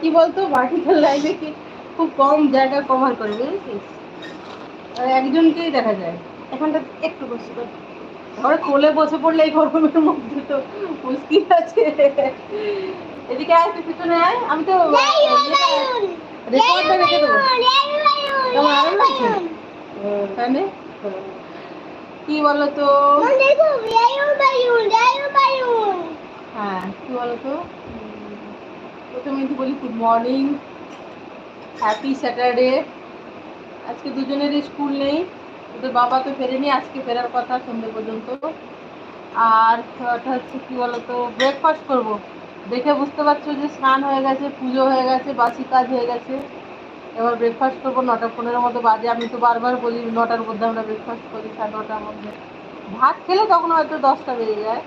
কি বলতো ভার্টিক্যাল লাইফে কি খুব কম জায়গা কভার করে বুঝেছিস আর একজনকেই দেখা যায় এখানটা একটু বসে। ঘরে কোলে বসে পড়লে এই গরমের মধ্যে তো মুশকিল আছে এদিকে আয় তুই পিছনে আয় আমি তো রেকর্ডটা রেখে দেবো লাগছে তাই কি বলো তো হ্যাঁ কি বলো তো উম, প্রথমে তো বলি গুড মর্নিং হ্যাপি স্যাটারডে আজকে দুজনেরই স্কুল নেই, ওদের বাবা তো ফেরেনি, আজকে ফেরার কথা সন্ধ্যে পর্যন্ত। আর ওটা হচ্ছে কি বলতো ব্রেকফাস্ট করব। দেখে বুঝতে পারছ যে স্নান হয়ে গেছে, পুজো হয়ে গেছে, বাসি কাজ হয়ে গেছে। এবার ব্রেকফাস্ট করব, নটা পনেরো মতো বাজে। আমি তো বারবার বলি, নটার মধ্যে আমরা ব্রেকফাস্ট করি, সাড়ে নটার মধ্যে। ভাত খেলে তখন হয়তো দশটা বেজে যায়।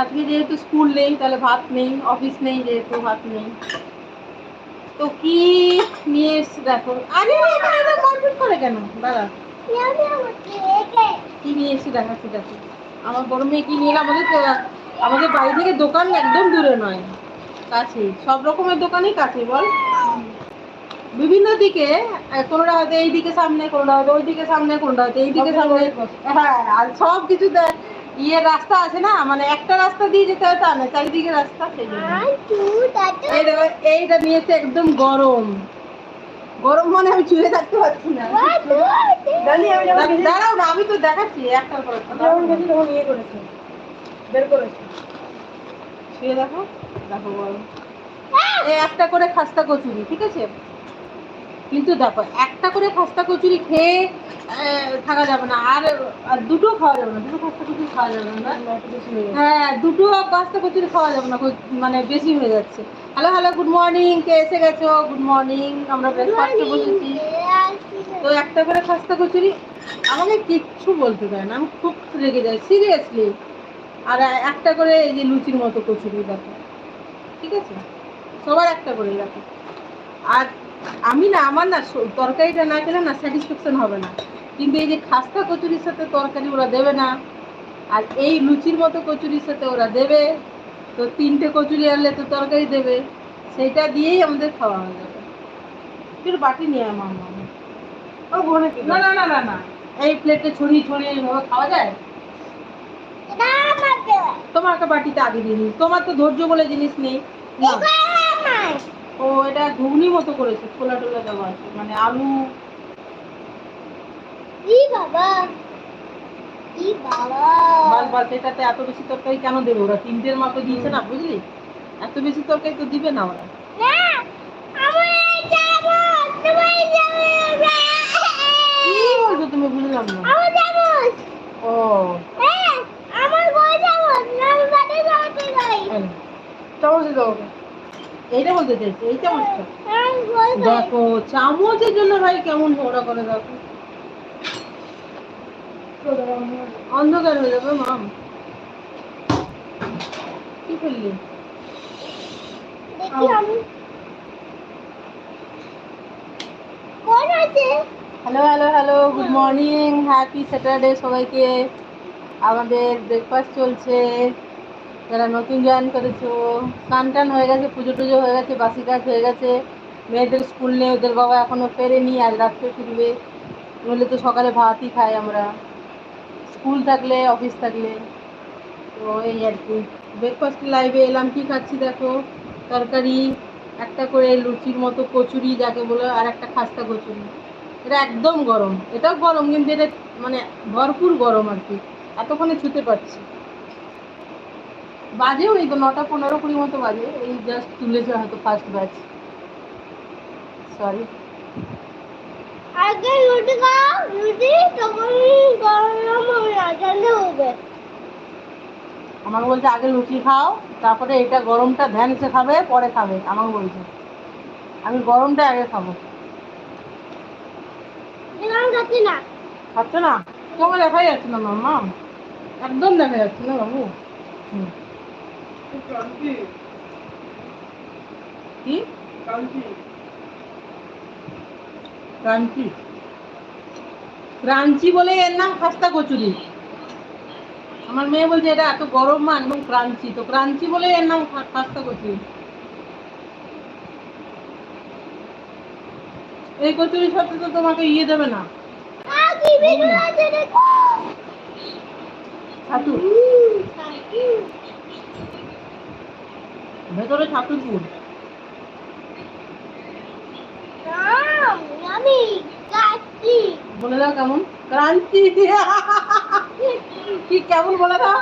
আজকে যেহেতু স্কুল নেই তাহলে ভাত নেই অফিস নেই যেহেতু ভাত নেই। তো কি নিয়ে এসছি দেখো? আরে কমপ্লিট করে কেন? দাদা কি নিয়ে এসছি দেখাচ্ছি দেখো। আমার বড় মেয়ে কি নিয়ে আমাদের আমাদের বাড়ি থেকে দোকান একদম দূরে নয়। কাছে। সব রকমের দোকানই কাছে বল। বিভিন্ন দিকে কোনোটা হয়তো এই দিকে সামনে কোনটা হয়তো ওই দিকে সামনে কোনটা হয়তো এইদিকে সামনে। হ্যাঁ আর সব কিছু ইয়ে রাস্তা আছে না মানে একটা রাস্তা দিয়ে যেতে হয় তা না চারিদিকে রাস্তা সেই এইটা নিয়েছে একদম গরম। গরম মানে আমি চুয়ে থাকতে পারছি না। গেছি- দাঁড়াও না আমি তো দেখাচ্ছি একটার পর যখন গেছি তখন ইয়ে করেছে বের করেছে। শুয়ে দেখো দেখো গরম। একটা করে খাস্তা কচুরি ঠিক আছে? কিন্তু দেখো একটা করে খাস্তা কচুরি খেয়ে থাকা যাবে না। আর আর দুটো খাওয়া যাবে না দুটো খাস্তা কচুরি খাওয়া যাবে না। হয়ে দুটো পাঁচটা কচুরি খাওয়া যাবে না মানে বেশি হয়ে যাচ্ছে। হ্যালো হ্যালো গুড মর্নিং কে এসে গেছো? গুড মর্নিং আমরা ব্রেকফাস্টে বসেছি। তো একটা করে খাস্তা কচুরি আমাকে কিচ্ছু বলতে দেয় না আমি খুব রেগে যাই সিরিয়াসলি আর একটা করে এই যে লুচির মতো কচুরি দেখো। ঠিক আছে? সবার একটা করে দেখো আর আমি না আমার না তরকারিটা না খেলে না স্যাটিসফ্যাকশন হবে না। কিন্তু এই যে খাস্তা কচুরির সাথে তরকারি ওরা দেবে না আর এই লুচির মতো কচুরির সাথে ওরা দেবে তো তিনটে কচুরি আনলে তো তরকারি দেবে সেইটা দিয়েই আমাদের খাওয়া হয়ে যাবে। একটু বাটি নিয়ে আমার মামা ও ঘরে না না না না না। এই প্লেটে ছড়িয়ে ছড়িয়ে এইভাবে খাওয়া যায়? তোমার একটা বাটিতে আগে দিয়ে দিই। তোমার তো ধৈর্য বলে জিনিস নেই। না। ও এটা ঘুগনি মতো করেছে ছোলা টোলা দেওয়া আছে মানে আলু। বাস বাস এটাতে এত বেশি তরকারি কেন দেবে? ওরা তিনটের মাপে দিয়েছে না বুঝলি? এত বেশি তরকারি তো দিবে না ওরা। তুমি বুঝলাম না। ও। চামচ দাও। এইটা বলতে চাইছি এই চামচটা দেখো চামচের জন্য ভাই কেমন ঝগড়া করে দেখো। অন্ধকার হয়ে যাবে মাম। কি করলি? Hello hello hello good morning happy Saturday সবাইকে। আমাদের ব্রেকফাস্ট চলছে। যারা নতুন জয়েন করেছ স্নান টান হয়ে গেছে, পুজো টুজো হয়ে গেছে, বাসি কাজ হয়ে গেছে। মেয়েদের স্কুল নেই, ওদের বাবা এখনও ফেরেনি আজ রাত্রে ফিরবে। নইলে তো সকালে ভাতই খাই আমরা। স্কুল থাকলে অফিস থাকলে। তো এই আর কি। ব্রেকফাস্ট লাইভে এলাম, কি খাচ্ছি দেখো? তরকারি, একটা করে লুচির মতো কচুরি, যাকে বলে, আর একটা খাস্তা কচুরি। এটা একদম গরম। এটাও গরম, কিন্তু এটা মানে ভরপুর গরম আর কি। এতক্ষণে ছুতে পারছি। বাজেও এই তো নটা পনেরো কুড়ি মতো বাজে। এই জাস্ট তুলেছে হয়তো ফার্স্ট ব্যাচ সরি আগে রুটি খাও রুটি তখন গরম হবে না ঠান্ডা হবে? আমাকে বলছে আগে লুচি খাও তারপরে এটা গরমটা ধ্যানসে খাবে পরে খাবে। আমাকে বলছে। আমি গরমটা আগে খাব। খাচ্ছি না। খাচ্ছ না? তোমাকে দেখাই যাচ্ছে না মাম্মা। একদম দেখা যাচ্ছে না বাবু। হুম। ক্রাঞ্চি বলে এর নাম খাস্তা কচুরি। আমার মেয়ে বলছে এটা এত গরম মান এবং ক্রাঞ্চি তো ক্রাঞ্চি বলে এর নাম খাস্তা কচুরি। এই তো তোমাকে ইয়ে দেবে না। ছাতু ভেতরে আমি কাটি বলে দাও কেমন? ক্রাঞ্চি কি কেমন বলে দাও?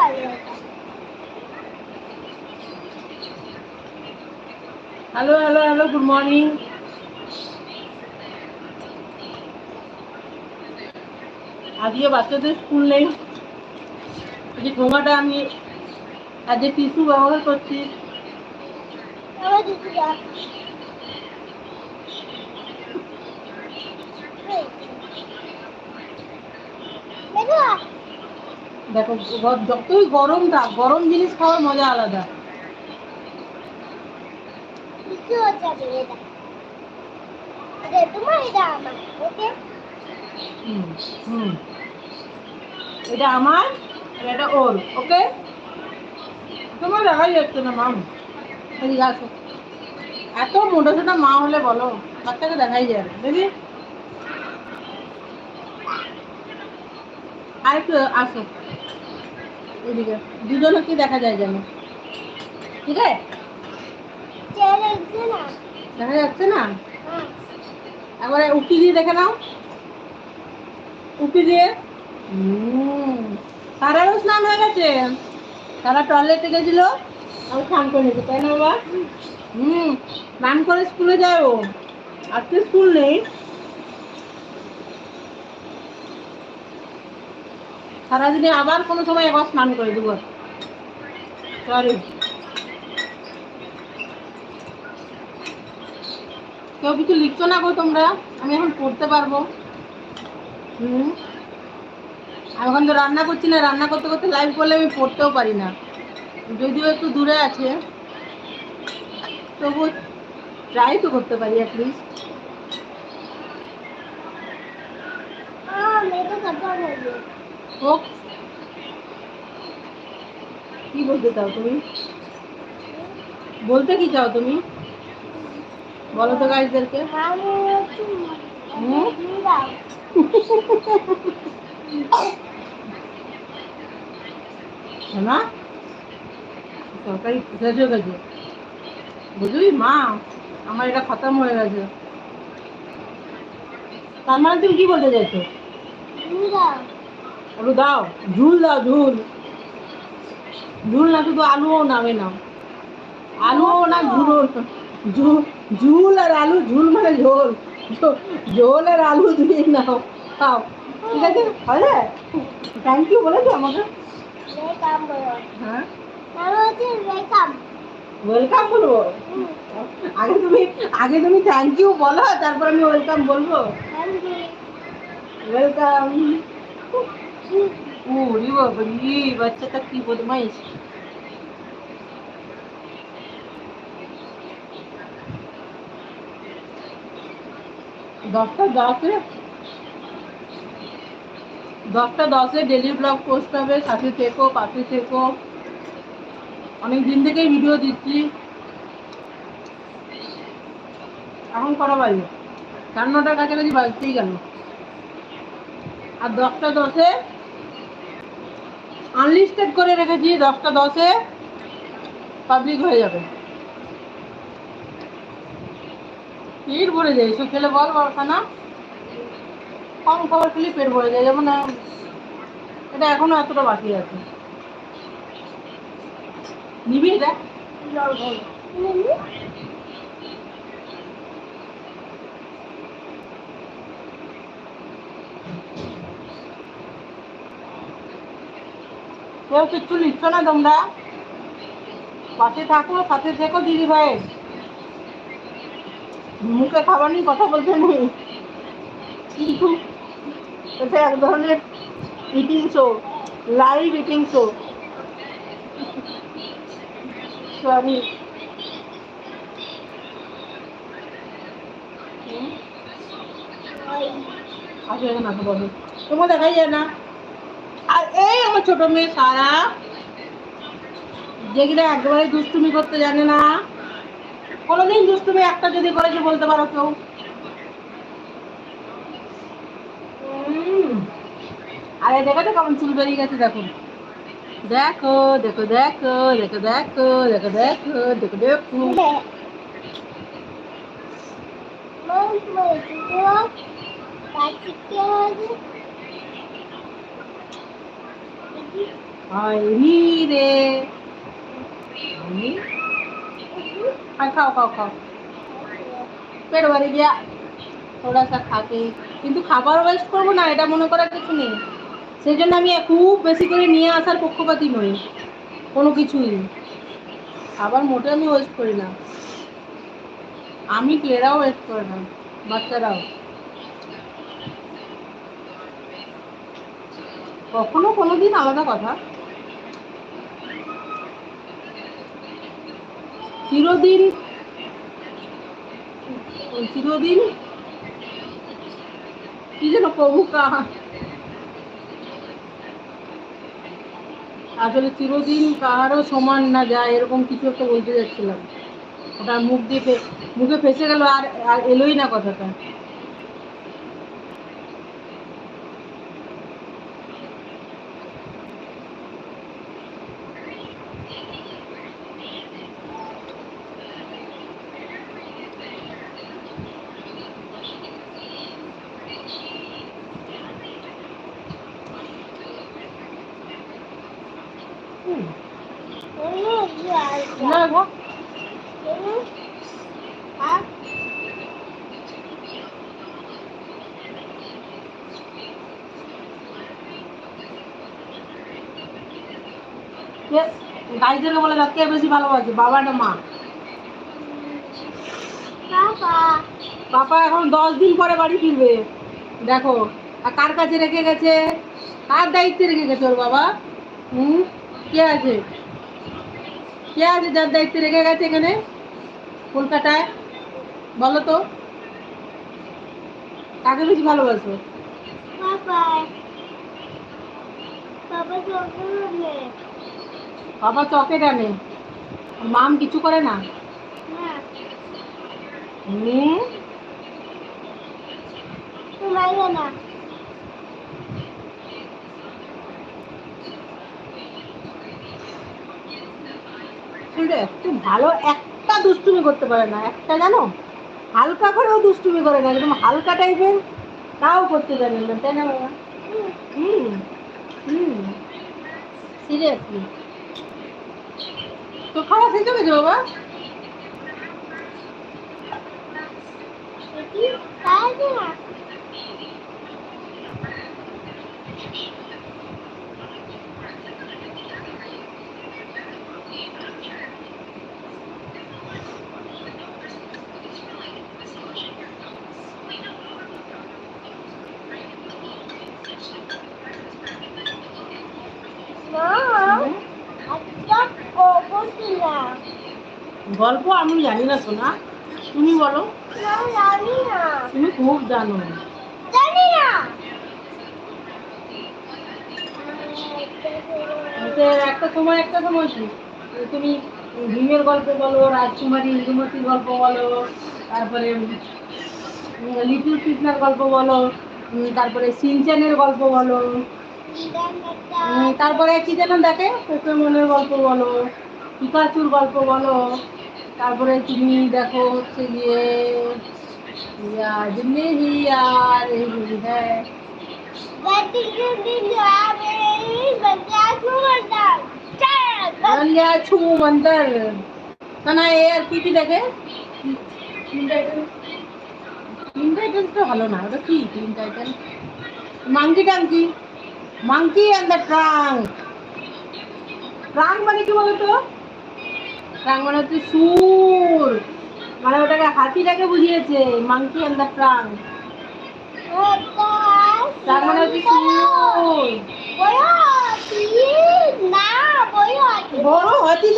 আগে hello hello hello good morning. আজকে বাচ্চাদের স্কুল নেই। যে ঠোঙাটা আমি আজকে টিস্যু ব্যবহার করছি। দেখো যতই গরম থাক গরম জিনিস খাওয়ার মজা আলাদা। এটা আমার আর এটা ওর, ওকে? তোমার দেখাই যাচ্ছে না আসো এত মোটা মা হলে বলো, বাচ্চাকে দেখাই যায় দেখি। আসো। এদিকে দেখা যায় যেন? ঠিক আছে? দেখা যাচ্ছে না? একবারে উকি দিয়ে দেখে নাও। উকি দিয়ে। তারারও স্নান হয়ে গেছে। তারা টয়লেটে গেছিল। আমি স্নান করে নিয়েছি তাই না বাবা? হুম স্নান করে স্কুলে যায় ও আজকে স্কুল নেই। সারাদিনে আবার কোনো সময় একবার স্নান করে দেবো। সরি কেউ কিছু লিখছো না গো তোমরা? আমি এখন পড়তে পারব। হুম। এখন তো রান্না করছি না রান্না করতে করতে লাইভ করলে আমি পড়তেও পারি না। যদিও একটু দূরে আছে। তবু ট্রাই তো করতে পারি অ্যাটলিস্ট কি বলতে চাও তুমি? বলতে কি চাও তুমি? বলো তো গাইজদেরকে হ্যাঁ? হ্যাঁ? হুম? না তরকারি গেছে গেছে বুঝলি? মা আমার এটা খতম হয়ে গেছে। তার মানে তুমি কি বলতে চাইছো? একটু দাও। ঝুল দাও ঝুল। ঝুল না শুধু আলুও নামে না। আলুও না ঝুলও না। ঝুল আর আলু ঝুল মানে ঝোল। ঝোল আর আলু দিয়ে নাও। খাও। ঠিক আছে? হবে থ্যাংক ইউ বলেছ আমাকে? ওয়েলকাম হ্যাঁ আমি হচ্ছে ওয়েলকাম ওয়েলকাম বলব? আগে তুমি আগে তুমি থ্যাংক ইউ বলো, তারপর আমি ওয়েলকাম বলব। ওয়েলকাম ওরে বাবারি বাচ্চাটা কি বদমাইশ। দশটা দশ দশটা দশে ডেলি ব্লগ পোস্ট হবে, সাথে থেকো, পাশে থেকো। অনেক দিন থেকেই ভিডিও দিচ্ছি। এখন করা বাজে? সাড়ে নটার কাছাকাছি বাজতেই গেল। আর দশটা দশে আনলিস্টেড করে রেখেছি, দশটা দশে পাবলিক হয়ে যাবে। পেট ভরে যায়, এসব খেলে বল বলকা না কম খাবার খেলে পেট ভরে যায়, যেমন এটা এখনও এতটা বাকি আছে। নিবি দেখ। কেউ কিচ্ছু লিখছো না তোমরা। পাশে থাকো, সাথে থেকো, দিদি ভাই। মুখে খাবার নিয়ে কথা বলতে নেই কিন্তু এটা এক ধরনের eating show live eating show sorry তোমার দেখাই যায় না। আর এই আমার ছোট মেয়ে সারা যেগুলো দুষ্টুমি করতে জানে না। কোনোদিন দুষ্টুমি একটা যদি করেছে বলতে পারো কেউ। আরে দেখো তো কেমন চুল বেরিয়ে গেছে, দেখো। দেখো দেখো দেখো দেখো দেখো দেখো দেখো দেখো দেখো। রে। খাও খাও খাও। পেট গিয়া, থোড়া সা খাকে কিন্তু খাবার ওয়েস্ট করব না, এটা মনে করার কিছু নেই। সেই জন্য আমি খুব বেশি করে নিয়ে আসার পক্ষপাতি নই কোনো কিছুই আবার মোটে আমি ওয়েস্ট করি না। আমি ক্লেরাও ওয়েস্ট করে না, বাচ্চারাও। কখনো কোনো দিন আলাদা কথা। চিরদিন চিরদিন কি যেন প্রভু কাহা আসলে চিরদিন কাহারও সমান না যায়, এরকম কিছু একটা বলতে যাচ্ছিলাম। ওটা মুখ দিয়ে মুখে ফেসে গেল আর আর এলোই না কথাটা হুম, না গো, কে? গাইদেরকে বলে কে বেশি ভালোবাসে বাবা না মা? পাপা এখন দশ দিন পরে বাড়ি ফিরবে। দেখো আর কার কাছে রেখে গেছে? কার দায়িত্বে রেখে গেছে ওর বাবা? হুম? কে আছে? কে আছে যার দায়িত্বে রেখে গেছে এখানে? কলকাতায়? বলো তো। কাকে বেশি ভালোবাসো. বাবা চকেট আনে। মাম কিছু করে না? হুম না। ছেলেটা একটু ভালো একটা দুষ্টুমি করতে পারে না। একটা জানো? হালকা করেও দুষ্টুমি করে না একদম হালকা টাইপের তাও করতে জানে না তাই না বাবা? তো খাওয়া হয়ে গেছে বাবা? দেখি, তাই না? মা, একটা খবর দিলাম। গল্প আমি জানি না শোনা তুমি বলো। তুমি খুব জানো। জানি না। তো একটা সময় একটা সময় তুমি ভীমের গল্প বলো রাজকুমারী ইন্দুমতির গল্প বলো তারপরে লিটল কৃষ্ণার গল্প বলো তারপরে সিনচানের গল্প বলো তারপরে কি যেন দেখে? পোকেমনের গল্প বলো পিকাচুর গল্প বলো তারপরে তুমি দেখো হচ্ছে গিয়ে याद नहीं यार ही है रंगा छू मंदर কানা এ আর কি কি দেখে তিন টাইটেল তিন টাইটেল তো ভালো না ওটা কি তিন title monkey Tanki monkey and the trunk trunk মানে কি বলতো ট্রাঙ্ক মানে হচ্ছে সুর। মানে ওটাকে, হাতিটাকে বুঝিয়েছে মাংকি অ্যান্ড দ্য ট্রাঙ্ক তার মানে হচ্ছে সুর। হাতি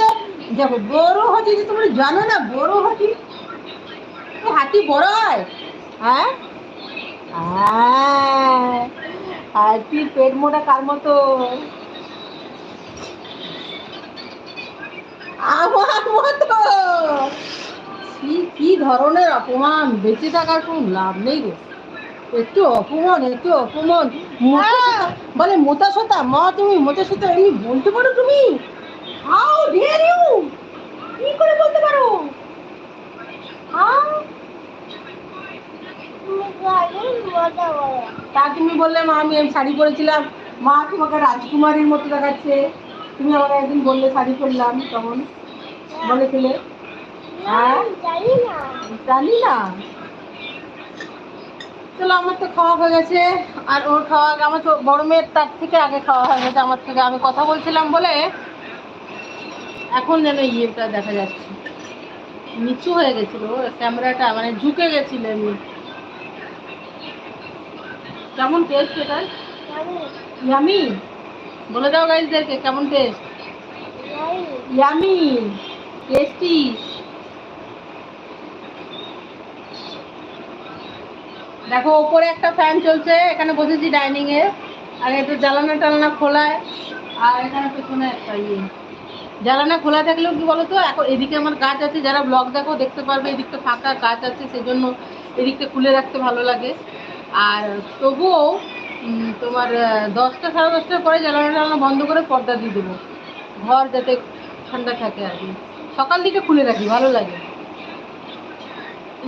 দেখো, বড় হাতি তো তোমরা জানো না, বড় হাতি? হাতি বড় হয়? হ্যাঁ। হ্যাঁ হাতির পেট মোটা কার মতো আমার মতো। ছি ধরনের অপমান? বেঁচে থাকার কোনো লাভ নেই গো। একটু অপমান একটু অপমান। বলে মোটা সোতা মা তুমি মোটা সোতা এমনি বলতে পারো তুমি? হাউ ডিয়ার ইউ কি করে বলতে পারো? তা তুমি বললে মা আমি শাড়ি পরেছিলাম। মা তোমাকে রাজকুমারীর মতো দেখাচ্ছে। তুমি আমাকে একদিন বললে শাড়ি পরলাম তখন বলেছিলে হ্যাঁ জানি না। চলো আমার তো খাওয়া হয়ে গেছে। আর ওর খাওয়া আমার বড় মেয়ের তার থেকে আগে খাওয়া হয়ে গেছে আমার থেকে আমি কথা বলছিলাম বলে এখন যেন ইয়েটা দেখা যাচ্ছে। নিচু হয়ে গেছিল ক্যামেরাটা মানে ঝুঁকে গেছিল আমি কেমন টেস্ট এটা ইয়ামি বলে দাও গাইজদেরকে কেমন টেস্ট ইয়ামি টেস্টি দেখো, ওপরে একটা ফ্যান চলছে, এখানে বসেছি ডাইনিং এ। আর একটু জ্বালানা টালানা খোলায়, আর এখানে পেছনে একটা ইয়ে। জ্বালানা খোলা থাকলেও কি বলতো, এখন এদিকে আমার গাছ আছে, যারা ব্লগ দেখো, দেখতে পারবে, এদিকটা ফাঁকা গাছ আছে, সেজন্য এদিকটা খুলে রাখতে ভালো লাগে। আর তবুও তোমার দশটা সাড়ে দশটার পরে জ্বালানা টালানা বন্ধ করে পর্দা দিয়ে দেবো। ঘর যাতে ঠান্ডা থাকে আর কি। সকাল দিকে খুলে রাখি, ভালো লাগে।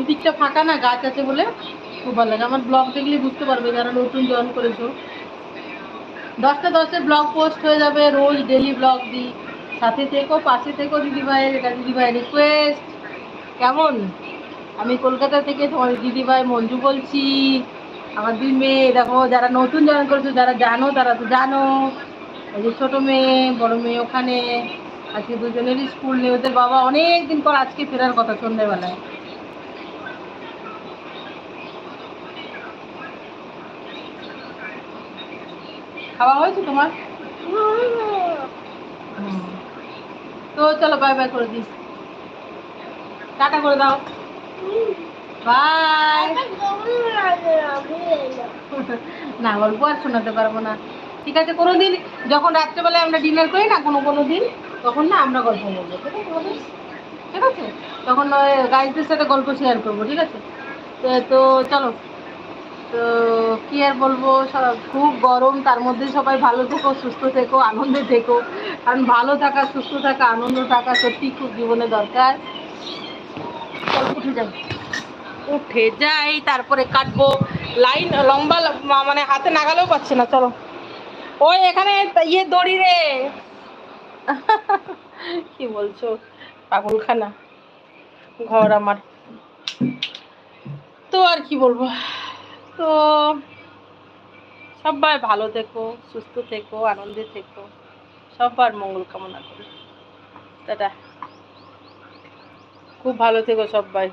দিকটা ফাঁকা না, গাছ আছে বলে খুব ভালো লাগে। আমার ব্লগ দেখলে বুঝতে পারবে যারা নতুন জয়েন করেছ। দশটা দশে ব্লগ পোস্ট হয়ে যাবে, রোজ ডেলি ব্লগ দিই। সাথে থেকো, পাশে থেকো, দিদিভাইয়ের, এটা দিদিভাই রিকোয়েস্ট কেমন? আমি কলকাতা থেকে তোমার দিদিভাই মঞ্জু বলছি। আমার দুই মেয়ে, দেখো, যারা নতুন জয়েন করেছ, যারা জানো, তারা তো জানো। এই যে ছোটো মেয়ে, বড় মেয়ে ওখানে, আজকে দুজনেরই স্কুল নেই, ওদের বাবা অনেক দিন পর আজকে ফেরার কথা সন্ধ্যেবেলায়। খাওয়া হয়েছে তোমার? তো চলো বাই বাই করে দিস। টাটা করে দাও। বাই না গল্প আর শোনাতে পারব না। ঠিক আছে কোনো দিন যখন রাত্রেবেলায় আমরা ডিনার করি না কোনো কোনো দিন তখন না আমরা গল্প বলব ঠিক আছে তখন গাইজদের সাথে গল্প শেয়ার করব ঠিক আছে? তো- তো চলো। তো কী আর বলব সব- খুব গরম তার মধ্যে সবাই ভালো থেকো সুস্থ থেকো আনন্দে থেকো। কারণ ভালো থাকা সুস্থ থাকা আনন্দ থাকা সত্যি খুব জীবনে দরকার। উঠে যাই উঠে যাই, তারপরে কাটবো। লাইন লম্বা মানে হাতে নাগালেও পাচ্ছে না, চলো। ওই এখানে ইয়ে দড়ি রে। কি বলছো? পাগলখানা। ঘর আমার। তো আর কি বলব? তো সবাই ভালো থেকো, সুস্থ থেকো, আনন্দে থেকো। সবার মঙ্গল কামনা করি। টাটা। খুব ভালো থেকো সবাই।